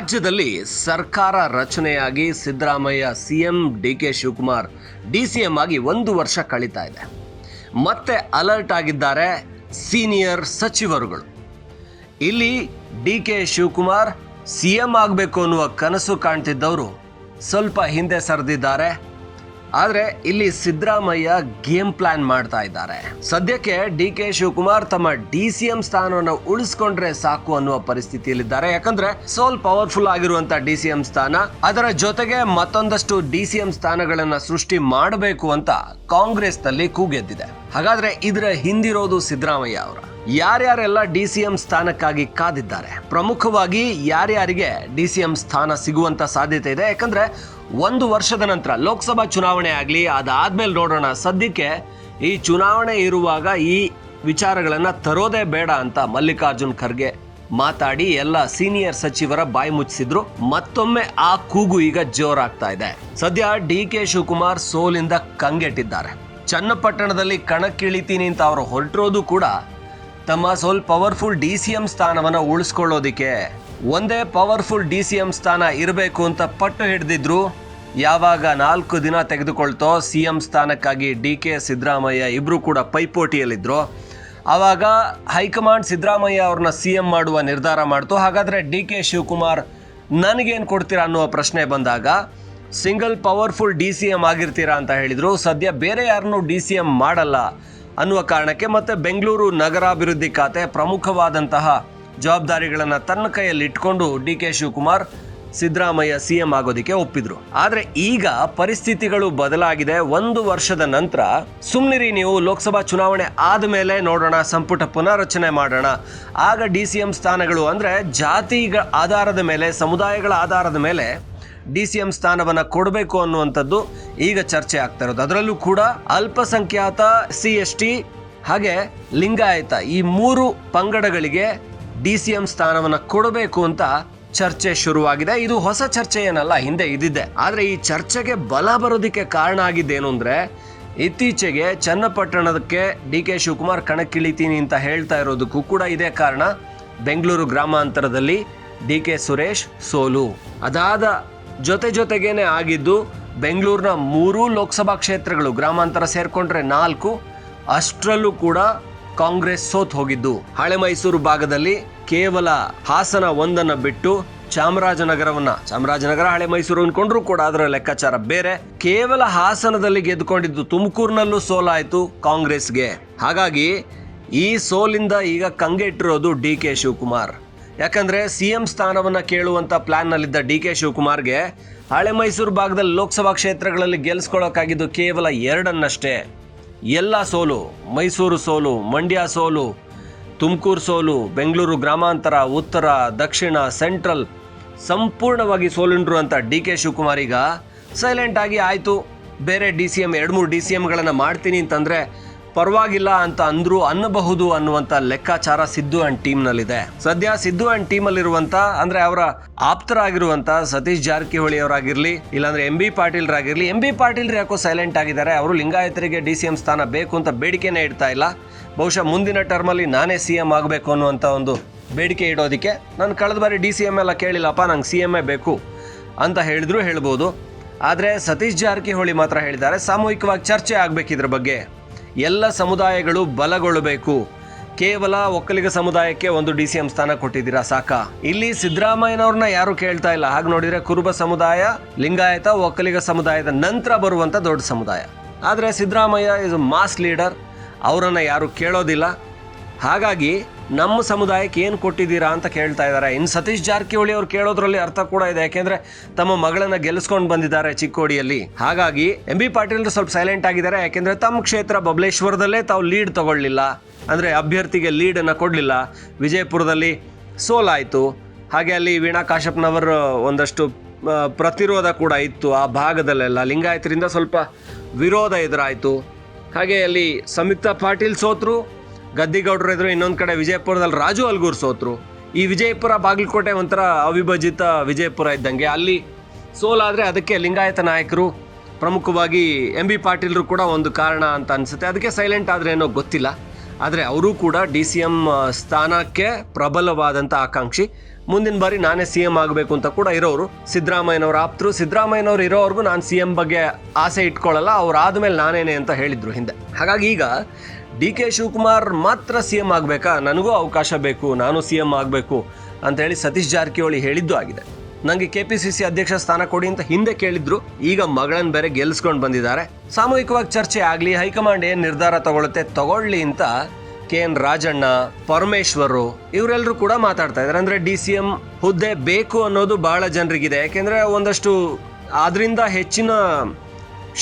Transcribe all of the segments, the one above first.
ರಾಜ್ಯದಲ್ಲಿ ಸರ್ಕಾರ ರಚನೆಯಾಗಿ Siddaramaiah CM D K Shivakumar D C M ಆಗಿ ಒಂದು ವರ್ಷ ಕಳೀತಾ ಇದೆ. ಮತ್ತೆ ಅಲರ್ಟ್ ಆಗಿದ್ದಾರೆ ಸೀನಿಯರ್ ಸಚಿವರುಗಳು. ಇಲ್ಲಿ D K Shivakumar C M ಆಗಬೇಕು ಅನ್ನುವ ಕನಸು ಕಾಣ್ತಿದ್ದವರು ಸ್ವಲ್ಪ ಹಿಂದೆ ಸರಿದಿದ್ದಾರೆ. ಆದರೆ ಇಲ್ಲಿ ಸಿದ್ದರಾಮಯ್ಯ ಗೇಮ್ ಪ್ಲಾನ್ ಮಾಡ್ತಾ ಇದ್ದಾರೆ. ಸದ್ಯಕ್ಕೆ ಡಿ ಕೆ ಶಿವಕುಮಾರ್ ತಮ್ಮ ಡಿ ಸಿ ಎಂ ಸ್ಥಾನವನ್ನು ಉಳಿಸ್ಕೊಂಡ್ರೆ ಸಾಕು ಅನ್ನುವ ಪರಿಸ್ಥಿತಿಯಲ್ಲಿದ್ದಾರೆ. ಯಾಕಂದ್ರೆ ಸೋಲ್ ಪವರ್ಫುಲ್ ಆಗಿರುವಂತಹ ಡಿ ಸಿ ಎಂ ಸ್ಥಾನ, ಅದರ ಜೊತೆಗೆ ಮತ್ತೊಂದಷ್ಟು ಡಿ ಸಿ ಎಂ ಸ್ಥಾನಗಳನ್ನ ಸೃಷ್ಟಿ ಮಾಡಬೇಕು ಅಂತ ಕಾಂಗ್ರೆಸ್ನಲ್ಲಿ ಕೂಗೆದ್ದಿದೆ. ಹಾಗಾದ್ರೆ ಇದರ ಹಿಂದಿರೋದು ಸಿದ್ದರಾಮಯ್ಯ ಅವರ. ಯಾರ್ಯಾರೆಲ್ಲ ಡಿ ಸಿ ಎಂ ಸ್ಥಾನಕ್ಕಾಗಿ ಕಾದಿದ್ದಾರೆ? ಪ್ರಮುಖವಾಗಿ ಯಾರ್ಯಾರಿಗೆ ಡಿ ಸಿ ಎಂ ಸ್ಥಾನ ಸಿಗುವಂತ ಸಾಧ್ಯತೆ ಇದೆ? ಯಾಕಂದ್ರೆ ಒಂದು ವರ್ಷದ ನಂತರ ಲೋಕಸಭಾ ಚುನಾವಣೆ ಆಗಲಿ, ಅದಾದ್ಮೇಲೆ ನೋಡೋಣ. ಸದ್ಯಕ್ಕೆ ಈ ಚುನಾವಣೆ ಇರುವಾಗ ಈ ವಿಚಾರಗಳನ್ನು ತರೋದೇ ಬೇಡ ಅಂತ ಮಲ್ಲಿಕಾರ್ಜುನ್ ಖರ್ಗೆ ಮಾತಾಡಿ ಎಲ್ಲ ಸೀನಿಯರ್ ಸಚಿವರ ಬಾಯಿ ಮುಚ್ಚಿಸಿದ್ರು. ಮತ್ತೊಮ್ಮೆ ಆ ಕೂಗು ಈಗ ಜೋರಾಗ್ತಾ ಇದೆ. ಸದ್ಯ ಡಿ ಕೆ ಶಿವಕುಮಾರ್ ಸೋಲಿಂದ ಕಂಗೆಟ್ಟಿದ್ದಾರೆ. ಚನ್ನಪಟ್ಟಣದಲ್ಲಿ ಕಣಕ್ಕಿಳಿತೀನಿ ಅಂತ ಅವರು ಹೊರಟಿರೋದು ಕೂಡ ತಮ್ಮ ಸ್ವಲ್ಪ ಪವರ್ಫುಲ್ ಡಿ ಸಿ ಎಂ ಸ್ಥಾನವನ್ನು ಉಳಿಸ್ಕೊಳ್ಳೋದಿಕ್ಕೆ ಒಂದೇ ಪವರ್ಫುಲ್ ಡಿ ಸಿ ಎಂ ಸ್ಥಾನ ಇರಬೇಕು ಅಂತ ಪಟ್ಟು ಹಿಡಿದಿದ್ರು, ಯಾವಾಗ ನಾಲ್ಕು ದಿನ ತೆಗೆದುಕೊಳ್ತೋ ಸಿ ಎಂ ಸ್ಥಾನಕ್ಕಾಗಿ ಡಿ ಕೆ ಸಿದ್ದರಾಮಯ್ಯ ಇಬ್ಬರು ಕೂಡ ಪೈಪೋಟಿಯಲ್ಲಿದ್ದರು ಆವಾಗ ಹೈಕಮಾಂಡ್ ಸಿದ್ದರಾಮಯ್ಯ ಅವ್ರನ್ನ ಸಿ ಎಂ ಮಾಡುವ ನಿರ್ಧಾರ ಮಾಡ್ತು. ಹಾಗಾದರೆ ಡಿ ಕೆ ಶಿವಕುಮಾರ್ ನನಗೇನು ಕೊಡ್ತೀರಾ ಅನ್ನುವ ಪ್ರಶ್ನೆ ಬಂದಾಗ, single powerful D C M ಆಗಿರ್ತೀರಾ ಅಂತ ಹೇಳಿದರು. ಸದ್ಯ ಬೇರೆ ಯಾರನ್ನೂ ಡಿ ಸಿ ಎಂ ಮಾಡಲ್ಲ. ಅನ್ನುವ ಕಾರಣಕ್ಕೆ ಮತ್ತೆ ಬೆಂಗಳೂರು ನಗರಾಭಿವೃದ್ಧಿ ಖಾತೆ ಪ್ರಮುಖವಾದಂತಹ ಜವಾಬ್ದಾರಿಗಳನ್ನು ತನ್ನ ಕೈಯಲ್ಲಿ ಇಟ್ಕೊಂಡು D K Shivakumar Siddaramaiah C M ಆಗೋದಕ್ಕೆ ಒಪ್ಪಿದ್ರು. ಆದರೆ ಈಗ ಪರಿಸ್ಥಿತಿಗಳು ಬದಲಾಗಿದೆ. ಒಂದು ವರ್ಷದ ನಂತರ ಸುಮ್ನಿರಿ ನೀವು ಲೋಕಸಭಾ ಚುನಾವಣೆ ಆದಮೇಲೆ ನೋಡೋಣ, ಸಂಪುಟ ಪುನಾರಚನೆ ಮಾಡೋಣ. ಆಗ ಡಿ ಸಿ ಎಂ ಸ್ಥಾನಗಳು ಅಂದ್ರೆ ಜಾತಿಗಳ ಆಧಾರದ ಮೇಲೆ, ಸಮುದಾಯಗಳ ಆಧಾರದ ಮೇಲೆ ಡಿ ಸಿ ಎಂ ಸ್ಥಾನವನ್ನು ಕೊಡಬೇಕು ಅನ್ನುವಂಥದ್ದು ಈಗ ಚರ್ಚೆ ಆಗ್ತಾ ಇರೋದು. ಅದರಲ್ಲೂ ಕೂಡ ಅಲ್ಪಸಂಖ್ಯಾತ ಸಿ ಎಸ್ ಟಿ ಹಾಗೆ ಲಿಂಗಾಯತ ಈ ಮೂರು ಪಂಗಡಗಳಿಗೆ ಡಿ ಸಿ ಎಂ ಸ್ಥಾನವನ್ನು ಕೊಡಬೇಕು ಅಂತ ಚರ್ಚೆ ಶುರುವಾಗಿದೆ. ಇದು ಹೊಸ ಚರ್ಚೆ ಏನಲ್ಲ ಹಿಂದೆ ಇದ್ದಿದ್ದೆ. ಆದರೆ ಈ ಚರ್ಚೆಗೆ ಬಲ ಬರೋದಕ್ಕೆ ಕಾರಣ ಆಗಿದ್ದೇನು ಅಂದರೆ, ಇತ್ತೀಚೆಗೆ ಚನ್ನಪಟ್ಟಣದಕ್ಕೆ ಡಿ ಕೆ ಶಿವಕುಮಾರ್ ಕಣಕ್ಕಿಳಿತೀನಿ ಅಂತ ಹೇಳ್ತಾ ಇರೋದಕ್ಕೂ ಕೂಡ ಇದೇ ಕಾರಣ. ಬೆಂಗಳೂರು ಗ್ರಾಮಾಂತರದಲ್ಲಿ ಡಿ ಕೆ ಸುರೇಶ್ ಸೋಲು. ಅದಾದ ಜೊತೆ ಜೊತೆಗೇನೆ ಆಗಿದ್ದು ಬೆಂಗಳೂರಿನ ಮೂರೂ ಲೋಕಸಭಾ ಕ್ಷೇತ್ರಗಳು ಗ್ರಾಮಾಂತರ ಸೇರಿಕೊಂಡ್ರೆ ನಾಲ್ಕು, ಅಷ್ಟರಲ್ಲೂ ಕೂಡ ಕಾಂಗ್ರೆಸ್ ಸೋತ್ ಹೋಗಿದ್ದು. ಹಳೆ ಮೈಸೂರು ಭಾಗದಲ್ಲಿ ಕೇವಲ ಹಾಸನ ಒಂದನ್ನ ಬಿಟ್ಟು ಚಾಮರಾಜನಗರವನ್ನ, ಚಾಮರಾಜನಗರ, ಹಳೆ ಮೈಸೂರು ಅನ್ಕೊಂಡ್ರು ಕೂಡ ಅದರ ಲೆಕ್ಕಾಚಾರ ಬೇರೆ. ಕೇವಲ ಹಾಸನದಲ್ಲಿ ಗೆದ್ದುಕೊಂಡಿದ್ದು ತುಮಕೂರಿನಲ್ಲೂ ಸೋಲಾಯಿತು ಕಾಂಗ್ರೆಸ್ಗೆ. ಹಾಗಾಗಿ ಈ ಸೋಲಿಂದ ಈಗ ಕಂಗೆಟ್ಟಿರೋದು ಡಿ ಕೆ ಶಿವಕುಮಾರ್. ಯಾಕಂದ್ರೆ ಸಿ ಎಂ ಸ್ಥಾನವನ್ನ ಕೇಳುವಂತ ಪ್ಲಾನ್ನಲ್ಲಿದ್ದ ಡಿ ಕೆ ಶಿವಕುಮಾರ್ಗೆ ಹಳೆ ಮೈಸೂರು ಭಾಗದಲ್ಲಿ ಲೋಕಸಭಾ ಕ್ಷೇತ್ರಗಳಲ್ಲಿ ಗೆಲ್ಲಿಸ್ಕೊಳ್ಳೋಕ್ಕಾಗಿದ್ದು ಕೇವಲ ಎರಡನ್ನಷ್ಟೇ. ಎಲ್ಲ ಸೋಲು, ಮೈಸೂರು ಸೋಲು, ಮಂಡ್ಯ ಸೋಲು, ತುಮಕೂರು ಸೋಲು, ಬೆಂಗಳೂರು ಗ್ರಾಮಾಂತರ, ಉತ್ತರ, ದಕ್ಷಿಣ, ಸೆಂಟ್ರಲ್ ಸಂಪೂರ್ಣವಾಗಿ ಸೋಲುಂಡ್ರು ಅಂತ ಡಿ ಕೆ ಶಿವಕುಮಾರ್ ಈಗ ಸೈಲೆಂಟ್ ಆಗಿ ಆಯಿತು. ಬೇರೆ ಡಿ ಸಿ ಎಂ ಎರಡು ಮೂರು ಡಿ ಸಿ ಎಮ್ಗಳನ್ನು ಮಾಡ್ತೀನಿ ಅಂತಂದರೆ ಪರವಾಗಿಲ್ಲ ಅಂತ ಅಂದ್ರು ಅನ್ನಬಹುದು ಅನ್ನುವಂತ ಲೆಕ್ಕಾಚಾರ ಸಿದ್ದು ಅಂಡ್ ಟೀಮ್ನಲ್ಲಿದೆ ಸದ್ಯ ಸಿದ್ದು ಅಂಡ್ ಟೀಮಲ್ಲಿರುವಂಥ ಅಂದ್ರೆ ಅವರ ಆಪ್ತರಾಗಿರುವಂತ ಸತೀಶ್ ಜಾರಕಿಹೊಳಿ ಅವರಾಗಿರ್ಲಿ, ಇಲ್ಲಾಂದ್ರೆ ಎಂ ಬಿ ಪಾಟೀಲ್ರಾಗಿರಲಿ ಎಂ ಬಿ ಪಾಟೀಲ್ ಯಾಕೋ ಸೈಲೆಂಟ್ ಆಗಿದ್ದಾರೆ, ಅವರು ಲಿಂಗಾಯತರಿಗೆ ಡಿ ಸಿ ಎಂ ಸ್ಥಾನ ಬೇಕು ಅಂತ ಬೇಡಿಕೆನೇ ಇಡ್ತಾ ಇಲ್ಲ. ಬಹುಶಃ ಮುಂದಿನ ಟರ್ಮಲ್ಲಿ ನಾನೇ ಸಿ ಎಂ ಆಗಬೇಕು ಅನ್ನುವಂಥ ಒಂದು ಬೇಡಿಕೆ ಇಡೋದಕ್ಕೆ ನಾನು ಕಳೆದ ಬಾರಿ ಡಿ ಸಿ ಎಂ ಎಲ್ಲ ಕೇಳಿಲ್ಲಪ್ಪ, ನಂಗೆ ಸಿ ಎಂ ಎ ಬೇಕು ಅಂತ ಹೇಳಿದ್ರು ಹೇಳ್ಬೋದು. ಆದರೆ ಸತೀಶ್ ಜಾರಕಿಹೊಳಿ ಮಾತ್ರ ಹೇಳಿದ್ದಾರೆ, ಸಾಮೂಹಿಕವಾಗಿ ಚರ್ಚೆ ಆಗಬೇಕಿದ್ರ ಬಗ್ಗೆ. ಎಲ್ಲ ಸಮುದಾಯಗಳು ಬಲಗೊಳ್ಳಬೇಕು. ಕೇವಲ ಒಕ್ಕಲಿಗ ಸಮುದಾಯಕ್ಕೆ ಒಂದು ಡಿ ಸಿ ಎಂ ಸ್ಥಾನ ಕೊಟ್ಟಿದ್ದೀರಾ ಸಾಕ? ಇಲ್ಲಿ ಸಿದ್ದರಾಮಯ್ಯನವ್ರನ್ನ ಯಾರು ಕೇಳ್ತಾ ಇಲ್ಲ. ಹಾಗೆ ನೋಡಿದ್ರೆ ಕುರುಬ ಸಮುದಾಯ, ಲಿಂಗಾಯತ, ಒಕ್ಕಲಿಗ ಸಮುದಾಯದ ನಂತರ ಬರುವಂತ ದೊಡ್ಡ ಸಮುದಾಯ. ಆದರೆ ಸಿದ್ದರಾಮಯ್ಯ ಇಸ್ ಮಾಸ್ ಲೀಡರ್ ಅವರನ್ನು ಯಾರು ಕೇಳೋದಿಲ್ಲ. ಹಾಗಾಗಿ ನಮ್ಮ ಸಮುದಾಯಕ್ಕೆ ಏನು ಕೊಟ್ಟಿದ್ದೀರಾ ಅಂತ ಕೇಳ್ತಾ ಇದ್ದಾರೆ. ಇನ್ನು ಸತೀಶ್ ಜಾರಕಿಹೊಳಿ ಅವರು ಕೇಳೋದ್ರಲ್ಲಿ ಅರ್ಥ ಕೂಡ ಇದೆ. ಯಾಕೆಂದ್ರೆ ತಮ್ಮ ಮಗಳನ್ನ ಗೆಲ್ಲಿಸ್ಕೊಂಡು ಬಂದಿದ್ದಾರೆ ಚಿಕ್ಕೋಡಿಯಲ್ಲಿ. ಹಾಗಾಗಿ ಎಂ ಬಿ ಪಾಟೀಲ್ ಸ್ವಲ್ಪ ಸೈಲೆಂಟ್ ಆಗಿದ್ದಾರೆ. ಯಾಕೆಂದ್ರೆ ತಮ್ಮ ಕ್ಷೇತ್ರ ಬಬಲೇಶ್ವರದಲ್ಲೇ ತಾವು ಲೀಡ್ ತಗೊಳ್ಳಿಲ್ಲ. ಅಂದರೆ ಅಭ್ಯರ್ಥಿಗೆ ಲೀಡನ್ನು ಕೊಡಲಿಲ್ಲ. ವಿಜಯಪುರದಲ್ಲಿ ಸೋಲಾಯಿತು. ಹಾಗೆ ಅಲ್ಲಿ ವೀಣಾ ಕಾಶಪ್ಪನವರ್ ಒಂದಷ್ಟು ಪ್ರತಿರೋಧ ಕೂಡ ಇತ್ತು ಆ ಭಾಗದಲ್ಲೆಲ್ಲ. ಲಿಂಗಾಯತರಿಂದ ಸ್ವಲ್ಪ ವಿರೋಧ ಎದುರಾಯಿತು. ಹಾಗೆ ಅಲ್ಲಿ ಸಂಯುಕ್ತ ಪಾಟೀಲ್ ಸೋತ್ರು. ಗದ್ದಿಗೌಡರು ಎದುರು ಇನ್ನೊಂದು ಕಡೆ ವಿಜಯಪುರದಲ್ಲಿ ರಾಜು ಅಲ್ಗೂರ್ ಸೋತರು. ಈ ವಿಜಯಪುರ ಬಾಗಲಕೋಟೆ ಒಂಥರ ಅವಿಭಜಿತ ವಿಜಯಪುರ ಇದ್ದಂಗೆ. ಅಲ್ಲಿ ಸೋಲಾದರೆ ಅದಕ್ಕೆ ಲಿಂಗಾಯತ ನಾಯಕರು, ಪ್ರಮುಖವಾಗಿ ಎಂ ಬಿ ಪಾಟೀಲ್ರು ಕೂಡ ಒಂದು ಕಾರಣ ಅಂತ ಅನಿಸುತ್ತೆ. ಅದಕ್ಕೆ ಸೈಲೆಂಟ್ ಆದರೆ ಏನೋ ಗೊತ್ತಿಲ್ಲ. ಆದರೆ ಅವರು ಕೂಡ ಡಿ ಸಿ ಎಂ ಸ್ಥಾನಕ್ಕೆ ಪ್ರಬಲವಾದಂಥ ಆಕಾಂಕ್ಷಿ. ಮುಂದಿನ ಬಾರಿ ನಾನೇ ಸಿ ಎಂ ಆಗಬೇಕು ಅಂತ ಕೂಡ ಇರೋರು ಸಿದ್ದರಾಮಯ್ಯನವ್ರ ಆಪ್ತರು. ಸಿದ್ದರಾಮಯ್ಯನವರು ಇರೋವರೆಗೂ ನಾನು ಸಿ ಎಂ ಬಗ್ಗೆ ಆಸೆ ಇಟ್ಕೊಳ್ಳಲ್ಲ, ಅವ್ರು ಆದಮೇಲೆ ನಾನೇನೆ ಅಂತ ಹೇಳಿದ್ರು ಹಿಂದೆ. ಹಾಗಾಗಿ ಈಗ ಡಿ ಕೆ ಶಿವಕುಮಾರ್ ಮಾತ್ರ ಸಿ ಎಂ ಆಗಬೇಕಾ? ನನಗೂ ಅವಕಾಶ ಬೇಕು, ನಾನು ಸಿ ಎಂ ಆಗಬೇಕು ಅಂತ ಹೇಳಿ ಸತೀಶ್ ಜಾರಕಿಹೊಳಿ ಹೇಳಿದ್ದು ಆಗಿದೆ. ನನಗೆ ಕೆ ಪಿ ಸಿ ಸಿ ಅಧ್ಯಕ್ಷ ಸ್ಥಾನ ಕೊಡಿ ಅಂತ ಹಿಂದೆ ಕೇಳಿದ್ರು. ಈಗ ಮಗಳನ್ನ ಬೇರೆ ಗೆಲ್ಲಿಸ್ಕೊಂಡು ಬಂದಿದ್ದಾರೆ. ಸಾಮೂಹಿಕವಾಗಿ ಚರ್ಚೆ ಆಗಲಿ, ಹೈಕಮಾಂಡ್ ಏನು ನಿರ್ಧಾರ ತಗೊಳುತ್ತೆ ತಗೊಳ್ಳಿ ಅಂತ ಕೆ ಎನ್ ರಾಜಣ್ಣ, ಪರಮೇಶ್ವರು ಇವರೆಲ್ಲರೂ ಕೂಡ ಮಾತಾಡ್ತಾ ಇದ್ದಾರೆ. ಅಂದ್ರೆ ಡಿ ಸಿ ಎಂ ಹುದ್ದೆ ಬೇಕು ಅನ್ನೋದು ಬಹಳ ಜನರಿಗಿದೆ. ಯಾಕೆಂದ್ರೆ ಒಂದಷ್ಟು ಅದರಿಂದ ಹೆಚ್ಚಿನ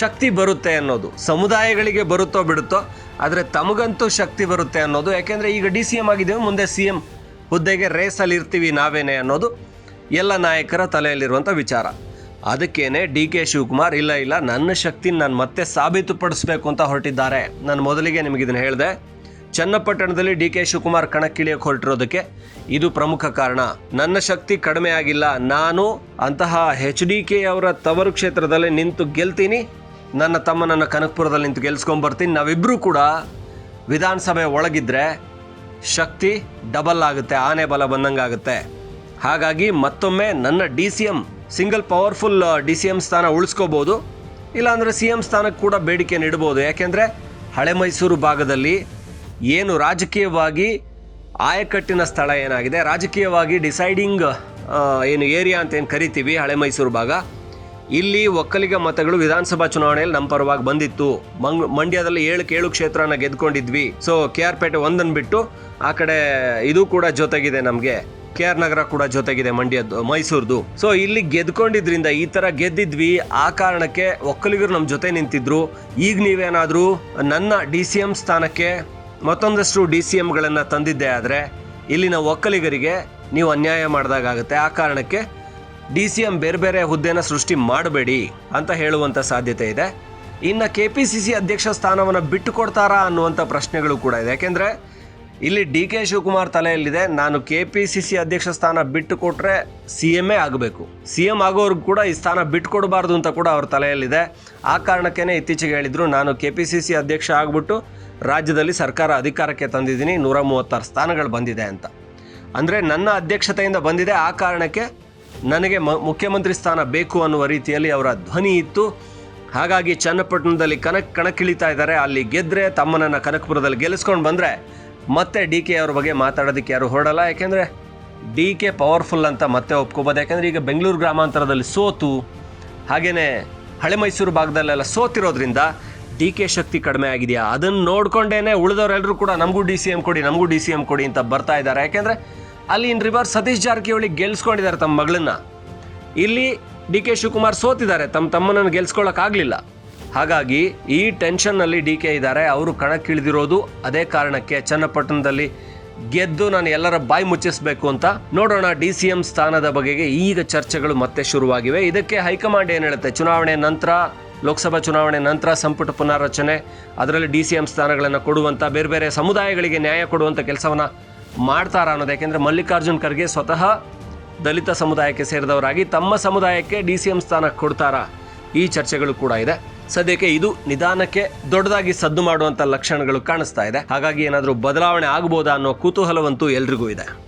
ಶಕ್ತಿ ಬರುತ್ತೆ ಅನ್ನೋದು. ಸಮುದಾಯಗಳಿಗೆ ಬರುತ್ತೋ ಬಿಡುತ್ತೋ, ಆದರೆ ತಮಗಂತೂ ಶಕ್ತಿ ಬರುತ್ತೆ ಅನ್ನೋದು. ಯಾಕೆಂದರೆ ಈಗ ಡಿ ಸಿ ಎಂ ಆಗಿದ್ದೇವೆ, ಮುಂದೆ ಸಿ ಎಂ ಹುದ್ದೆಗೆ ರೇಸಲ್ಲಿ ಇರ್ತೀವಿ ನಾವೇನೆ ಅನ್ನೋದು ಎಲ್ಲ ನಾಯಕರ ತಲೆಯಲ್ಲಿರುವಂಥ ವಿಚಾರ. ಅದಕ್ಕೇನೆ ಡಿ ಕೆ ಶಿವಕುಮಾರ್, ಇಲ್ಲ ಇಲ್ಲ, ನನ್ನ ಶಕ್ತಿನ ನಾನು ಮತ್ತೆ ಸಾಬೀತುಪಡಿಸ್ಬೇಕು ಅಂತ ಹೊರಟಿದ್ದಾರೆ. ನಾನು ಮೊದಲಿಗೆ ನಿಮಗಿದನ್ನು ಹೇಳಿದೆ ಚನ್ನಪಟ್ಟಣದಲ್ಲಿ ಡಿ ಕೆ ಶಿವಕುಮಾರ್ ಕಣಕ್ಕಿಳಿಯಕ್ಕೆ ಹೊರಟಿರೋದಕ್ಕೆ ಇದು ಪ್ರಮುಖ ಕಾರಣ. ನನ್ನ ಶಕ್ತಿ ಕಡಿಮೆ ಆಗಿಲ್ಲ ನಾನು ಅಂತಹ ಹೆಚ್ ಡಿ ಕೆ ಅವರ ತವರು ಕ್ಷೇತ್ರದಲ್ಲಿ ನಿಂತು ಗೆಲ್ತೀನಿ. ನನ್ನ ತಮ್ಮನನ್ನ ಕನಕಪುರದಲ್ಲಿ ನಿಂತು ಗೆಲ್ಸ್ಕೊಂಬರ್ತೀನಿ. ನಾವಿಬ್ಬರೂ ಕೂಡ ವಿಧಾನಸಭೆ ಒಳಗಿದ್ರೆ ಶಕ್ತಿ ಡಬಲ್ ಆಗುತ್ತೆ. ಆನೆ ಬಲ ಬಂದಂಗಾಗುತ್ತೆ. ಹಾಗಾಗಿ ಮತ್ತೊಮ್ಮೆ ನನ್ನ D C M single powerful D C M ಸ್ಥಾನ ಉಳಿಸ್ಕೋಬೋದು. ಇಲ್ಲಾಂದರೆ ಸಿ ಎಂ ಸ್ಥಾನಕ್ಕೆ ಕೂಡ ಬೇಡಿಕೆ ನೀಡ್ಬೋದು. ಯಾಕೆಂದರೆ ಹಳೆ ಮೈಸೂರು ಭಾಗದಲ್ಲಿ ಏನು ರಾಜಕೀಯವಾಗಿ ಆಯಕಟ್ಟಿನ ಸ್ಥಳ ಏನಾಗಿದೆ? ರಾಜಕೀಯವಾಗಿ ಡಿಸೈಡಿಂಗ್ ಏನು ಏರಿಯಾ ಅಂತ ಏನು ಕರಿತೀವಿ, ಹಳೆ ಮೈಸೂರು ಭಾಗ. ಇಲ್ಲಿ ಒಕ್ಕಲಿಗ ಮತಗಳು ವಿಧಾನಸಭಾ ಚುನಾವಣೆಯಲ್ಲಿ ನಮ್ಮ ಪರವಾಗಿ ಬಂದಿತ್ತು. ಮಂಗ್, ಮಂಡ್ಯದಲ್ಲಿ ಏಳು ಕೇಳು ಕ್ಷೇತ್ರನ ಗೆದ್ಕೊಂಡಿದ್ವಿ. ಸೊ ಕೆ ಆರ್ ಪೇಟೆ ಒಂದನ್ನು ಬಿಟ್ಟು ಆ ಕಡೆ ಇದು ಕೂಡ ಜೊತೆಗಿದೆ ನಮಗೆ. ಕೆ ಆರ್ ನಗರ ಕೂಡ ಜೊತೆಗಿದೆ ಮಂಡ್ಯದ್ದು, ಮೈಸೂರ್ದು. ಸೊ ಇಲ್ಲಿ ಗೆದ್ಕೊಂಡಿದ್ರಿಂದ ಈ ಥರ ಗೆದ್ದಿದ್ವಿ. ಆ ಕಾರಣಕ್ಕೆ ಒಕ್ಕಲಿಗರು ನಮ್ಮ ಜೊತೆ ನಿಂತಿದ್ರು. ಈಗ ನೀವೇನಾದರೂ ನನ್ನ ಡಿ ಸಿ ಎಂ ಸ್ಥಾನಕ್ಕೆ ಮತ್ತೊಂದಷ್ಟು ಡಿ ಸಿ ಎಂಗಳನ್ನು ತಂದಿದ್ದೆ ಆದರೆ ಇಲ್ಲಿನ ಒಕ್ಕಲಿಗರಿಗೆ ನೀವು ಅನ್ಯಾಯ ಮಾಡಿದಾಗುತ್ತೆ ಆ ಕಾರಣಕ್ಕೆ ಡಿ ಸಿ ಎಂ ಬೇರೆ ಬೇರೆ ಹುದ್ದೆನ ಸೃಷ್ಟಿ ಮಾಡಬೇಡಿ ಅಂತ ಹೇಳುವಂಥ ಸಾಧ್ಯತೆ ಇದೆ. ಇನ್ನು ಕೆ ಪಿ ಸಿ ಸಿ ಅಧ್ಯಕ್ಷ ಸ್ಥಾನವನ್ನು ಬಿಟ್ಟು ಕೊಡ್ತಾರಾ ಅನ್ನುವಂಥ ಪ್ರಶ್ನೆಗಳು ಕೂಡ ಇದೆ. ಯಾಕೆಂದರೆ ಇಲ್ಲಿ ಡಿ ಕೆ ಶಿವಕುಮಾರ್ ತಲೆಯಲ್ಲಿದೆ. ನಾನು ಕೆ ಪಿ ಸಿ ಸಿ ಅಧ್ಯಕ್ಷ ಸ್ಥಾನ ಬಿಟ್ಟು ಕೊಟ್ಟರೆ ಸಿ ಎಮ್ಮೇ ಆಗಬೇಕು. ಸಿ ಎಂ ಆಗೋರ್ಗೂ ಕೂಡ ಈ ಸ್ಥಾನ ಬಿಟ್ಟು ಕೊಡಬಾರ್ದು ಅಂತ ಕೂಡ ಅವ್ರ ತಲೆಯಲ್ಲಿದೆ. ಆ ಕಾರಣಕ್ಕೇ ಇತ್ತೀಚೆಗೆ ಹೇಳಿದ್ರು, ನಾನು ಕೆ ಪಿ ಸಿ ಸಿ ಅಧ್ಯಕ್ಷ ಆಗಿಬಿಟ್ಟು ರಾಜ್ಯದಲ್ಲಿ ಸರ್ಕಾರ ಅಧಿಕಾರಕ್ಕೆ ತಂದಿದ್ದೀನಿ ನೂರ ಮೂವತ್ತಾರು ಸ್ಥಾನಗಳು ಬಂದಿದೆ ಅಂತ. ಅಂದರೆ ನನ್ನ ಅಧ್ಯಕ್ಷತೆಯಿಂದ ಬಂದಿದೆ, ಆ ಕಾರಣಕ್ಕೆ ನನಗೆ ಮ, ಮುಖ್ಯಮಂತ್ರಿ ಸ್ಥಾನ ಬೇಕು ಅನ್ನುವ ರೀತಿಯಲ್ಲಿ ಅವರ ಧ್ವನಿ ಇತ್ತು. ಹಾಗಾಗಿ ಚನ್ನಪಟ್ಟಣದಲ್ಲಿ ಕನಕ್, ಕಣಕ್ಕಿಳಿತಾ ಇದ್ದಾರೆ. ಅಲ್ಲಿ ಗೆದ್ದರೆ ತಮ್ಮನನ್ನು ಕನಕಪುರದಲ್ಲಿ ಗೆಲ್ಲಿಸ್ಕೊಂಡು ಬಂದರೆ ಮತ್ತೆ ಡಿ ಕೆ ಅವ್ರ ಬಗ್ಗೆ ಮಾತಾಡೋದಕ್ಕೆ ಯಾರು ಹೊರಡಲ್ಲ. ಯಾಕೆಂದರೆ ಡಿ ಕೆ ಪವರ್ಫುಲ್ ಅಂತ ಮತ್ತೆ ಒಪ್ಕೋಬೋದು. ಯಾಕೆಂದರೆ ಈಗ ಬೆಂಗಳೂರು ಗ್ರಾಮಾಂತರದಲ್ಲಿ ಸೋತು ಹಾಗೆಯೇ ಹಳೆ ಮೈಸೂರು ಭಾಗದಲ್ಲೆಲ್ಲ ಸೋತಿರೋದ್ರಿಂದ ಡಿ ಕೆ ಶಕ್ತಿ ಕಡಿಮೆ ಆಗಿದೆಯಾ? ಅದನ್ನು ನೋಡ್ಕೊಂಡೇನೆ ಉಳಿದವರೆಲ್ಲರೂ ಕೂಡ ನಮಗೂ ಡಿ ಸಿ ಎಂ ಕೊಡಿ, ನಮಗೂ ಡಿ ಸಿ ಎಂ ಕೊಡಿ ಅಂತ ಬರ್ತಾ ಇದ್ದಾರೆ. ಯಾಕೆಂದರೆ ಅಲ್ಲಿ ಇನ್ ರಿವರ್ಸ್ ಸತೀಶ್ ಜಾರಕಿಹೊಳಿ ಗೆಲ್ಸ್ಕೊಂಡಿದ್ದಾರೆ ತಮ್ಮ ಮಗಳನ್ನ. ಇಲ್ಲಿ ಡಿ ಕೆ ಶಿವಕುಮಾರ್ ಸೋತಿದ್ದಾರೆ. ತಮ್ಮ ತಮ್ಮನನ್ನು ಗೆಲ್ಸ್ಕೊಳ್ಳೋಕ್ಕಾಗಲಿಲ್ಲ ಹಾಗಾಗಿ ಈ ಟೆನ್ಷನ್ನಲ್ಲಿ ಡಿ ಕೆ ಇದ್ದಾರೆ. ಅವರು ಕಣಕ್ಕಿಳಿದಿರೋದು ಅದೇ ಕಾರಣಕ್ಕೆ ಚನ್ನಪಟ್ಟಣದಲ್ಲಿ ಗೆದ್ದು ನಾನು ಎಲ್ಲರ ಬಾಯಿ ಮುಚ್ಚಿಸಬೇಕು ಅಂತ. ನೋಡೋಣ ಡಿ ಸಿ ಎಂ ಸ್ಥಾನದ ಬಗೆಗೆ ಈಗ ಚರ್ಚೆಗಳು ಮತ್ತೆ ಶುರುವಾಗಿವೆ. ಇದಕ್ಕೆ ಹೈಕಮಾಂಡ್ ಏನು ಹೇಳುತ್ತೆ? ಚುನಾವಣೆ ನಂತರ, ಲೋಕಸಭಾ ಚುನಾವಣೆ ನಂತರ ಸಂಪುಟ ಪುನಾರಚನೆ ಅದರಲ್ಲಿ ಡಿ ಸಿ ಎಂ ಸ್ಥಾನಗಳನ್ನು ಕೊಡುವಂಥ ಬೇರೆ ಬೇರೆ ಸಮುದಾಯಗಳಿಗೆ ನ್ಯಾಯ ಕೊಡುವಂಥ ಕೆಲಸವನ್ನು ಮಾಡ್ತಾರಾ ಅನ್ನೋದು. ಯಾಕೆಂದರೆ ಮಲ್ಲಿಕಾರ್ಜುನ್ ಖರ್ಗೆ ಸ್ವತಃ ದಲಿತ ಸಮುದಾಯಕ್ಕೆ ಸೇರಿದವರಾಗಿ, ತಮ್ಮ ಸಮುದಾಯಕ್ಕೆ ಡಿ ಸಿ ಎಂ ಸ್ಥಾನ ಕೊಡ್ತಾರಾ? ಈ ಚರ್ಚೆಗಳು ಕೂಡ ಇದೆ. ಸದ್ಯಕ್ಕೆ ಇದು ನಿಧಾನಕ್ಕೆ ದೊಡ್ಡದಾಗಿ ಸದ್ದು ಮಾಡುವಂತ ಲಕ್ಷಣಗಳು ಕಾಣಿಸ್ತಾ ಇದೆ. ಹಾಗಾಗಿ ಏನಾದರೂ ಬದಲಾವಣೆ ಆಗಬಹುದಾ ಅನ್ನೋ ಕುತೂಹಲವಂತೂ ಎಲ್ರಿಗೂ ಇದೆ.